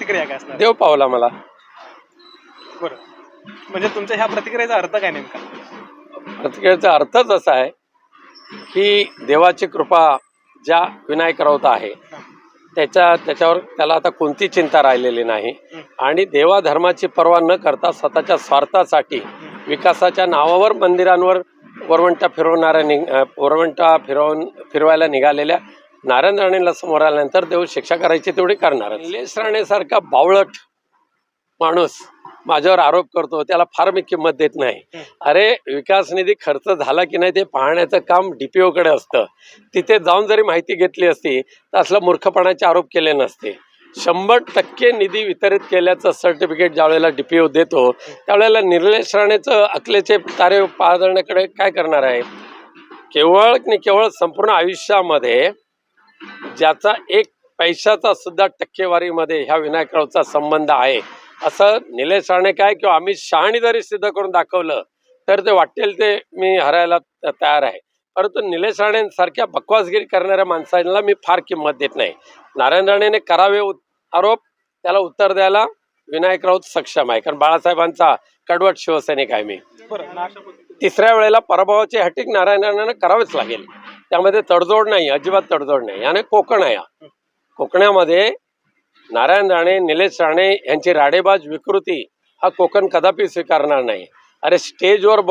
प्रतिक्रिया काय असणार? देव पावला मला. बरं. म्हणजे तुमच्या ह्या प्रतिक्रियेचा अर्थ काय नेमका? प्रतिक्रियेचा अर्थच असा आहे की देवाची कृपा ज्या विनायक राऊत आहे त्याच्या त्याच्यावर त्याला आता कोणती चिंता राहिलेली नाही. आणि देवा धर्माची पर्वा न करता स्वतःच्या स्वार्थासाठी विकासाच्या नावावर मंदिरांवर वरवंटा फिरवणाऱ्या नि वरवंटा फिरवून फिरवायला निघालेल्या नारायण राणेला समोर आल्यानंतर देव शिक्षा करायची तेवढी करणार निलेश राणेसारखा बावळट माणूस माझ्यावर आरोप करतो त्याला फार मी किंमत देत नाही. अरे विकास निधी खर्च झाला की नाही ते पाहण्याचं काम डीपीओ कडे असतं. तिथे जाऊन जरी माहिती घेतली असती तर असलं मूर्खपणाचे आरोप केले नसते. शंभर टक्के निधी वितरित केल्याचं सर्टिफिकेट ज्यावेळेला डीपीओ देतो त्यावेळेला निर्लेश राणेचं अकलेचे तारे पाहण्याकडे काय करणार आहे? केवळ केवळ संपूर्ण आयुष्यामध्ये ज्याचा एक पैशाचा सुद्धा टक्केवारीमध्ये ह्या विनायकरावचा संबंध आहे. असं निलेश राणे काय किंवा अमित शहाणी जरी सिद्ध करून दाखवलं तर ते वाटेल ते मी हरायला तयार आहे. परंतु निलेश राणेंसारख्या बकवासगिरी करणाऱ्या माणसांना मी फार किंमत देत नाही. नारायण राणेने करावे आरोप त्याला उत्तर द्यायला विनायक राऊत सक्षम आहे. कारण बाळासाहेबांचा कडवट शिवसैनिक आहे मी. तिसऱ्या वेळेला पराभवाची हॅटिक नारायण राणेंना करावेच लागेल. त्यामध्ये तडजोड नाही अजिबात तडजोड नाही आणि कोकण आहे कोकणामध्ये नारायण राणे निलेश राणे यांची राडेबाज विकृती हा कोकण कदापि स्वीकारणार नाही. अरे स्टेजवर ब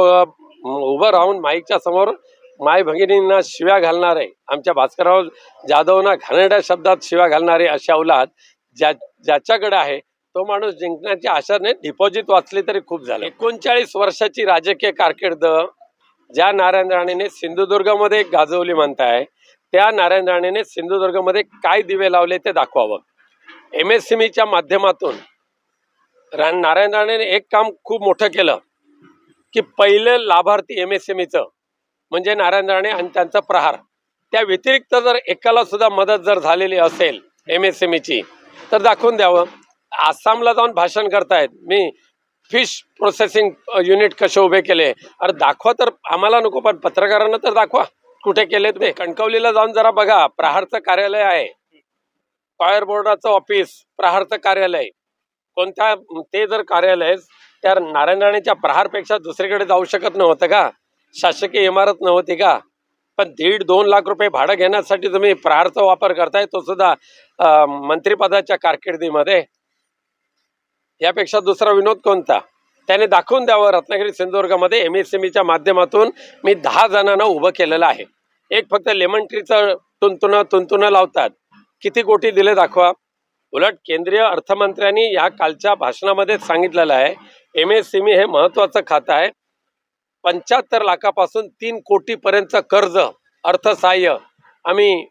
उभं राहून माईकच्या समोर माय भगिनींना शिव्या घालणारे आमच्या भास्करराव जाधवना घाणेरड्या शब्दात शिव्या घालणारे अशा औलाद ज्या ज्याच्याकडे आहे तो माणूस जिंकण्याची आशा नाही डिपॉझिट वाचली तरी खूप झालं. एकोणचाळीस वर्षाची राजकीय कारकीर्द ज्या नारायण राणेने सिंधुदुर्गमध्ये गाजवली म्हणताय त्या नारायण राणेने सिंधुदुर्गमध्ये काय दिवे लावले ते दाखवावं. एम एस सी च्या माध्यमातून रा नारायण राणेने एक काम खूप मोठं केलं की पहिलं लाभार्थी एम एस एम म्हणजे नारायण राणे आणि त्यांचा प्रहार. त्या व्यतिरिक्त जर एकाला सुद्धा मदत जर झालेली असेल एम एस एम ची तर दाखवून द्यावं. आसामला जाऊन भाषण करतायत. मी फिश प्रोसेसिंग युनिट कसे उभे केले? अरे दाखवा तर आम्हाला नको पण पत्रकारांना तर दाखवा. कुठे केले ते? कणकवलीला जाऊन जरा बघा. प्रहारचं कार्यालय आहे. फायर बोर्डाचं ऑफिस प्रहारचं कार्यालय. कोणत्या ते जर कार्यालय त्या नारायण राणेच्या प्रहारपेक्षा दुसरीकडे जाऊ शकत नव्हतं का? शासकीय इमारत नव्हती का? पण दीड दोन लाख रुपये भाडं घेण्यासाठी तुम्ही प्रहारचा वापर करताय तो सुद्धा मंत्रिपदाच्या कारकिर्दीमध्ये. यापेक्षा दुसरा विनोद कोणता? त्याने दाखवून द्यावं रत्नागिरी सिंधुदुर्गामध्ये एम एस च्या माध्यमातून मी दहा जणांना उभं केलेलं आहे. एक फक्त लेमन ट्रीचं तुंतुनं तुंतुनं लावतात. किती कोटी दिले दाखवा. उलट केंद्रीय अर्थमंत्र्यांनी या कालच्या भाषणामध्ये सांगितलेलं आहे एम एस हे महत्वाचं खातं आहे. पंच्याहत्तर लाखापासून तीन कोटीपर्यंतचं कर्ज अर्थसहाय्य आम्ही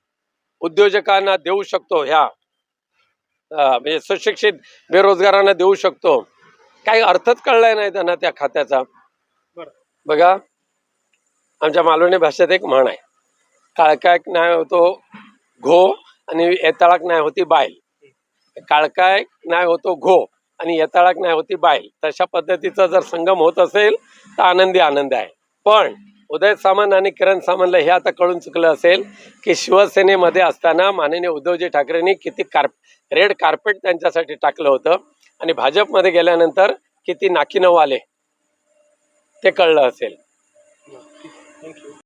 उद्योजकांना देऊ शकतो ह्या म्हणजे सुशिक्षित बेरोजगारांना देऊ शकतो. काही अर्थच कळलाय नाही त्यांना त्या खात्याचा. बघा आमच्या मालवणी भाषेत एक म्हण आहे. काळकाय न्याय होतो घो आणि येताळाक न्याय होती बायल. काळकाय न्याय होतो घो आणि येताळाक न्याय होती बायल. तशा पद्धतीचा जर संगम होत असेल तर आनंदी आनंद आहे. पण उदय सामंत आणि किरण सामंतला हे आता कळून चुकलं असेल की शिवसेनेमध्ये असताना माननीय उद्धवजी ठाकरेंनी किती कार्प रेड कार्पेट त्यांच्यासाठी टाकलं होतं. आणि भाजपमध्ये गेल्यानंतर किती नाकीनऊ आले ते कळलं असेल.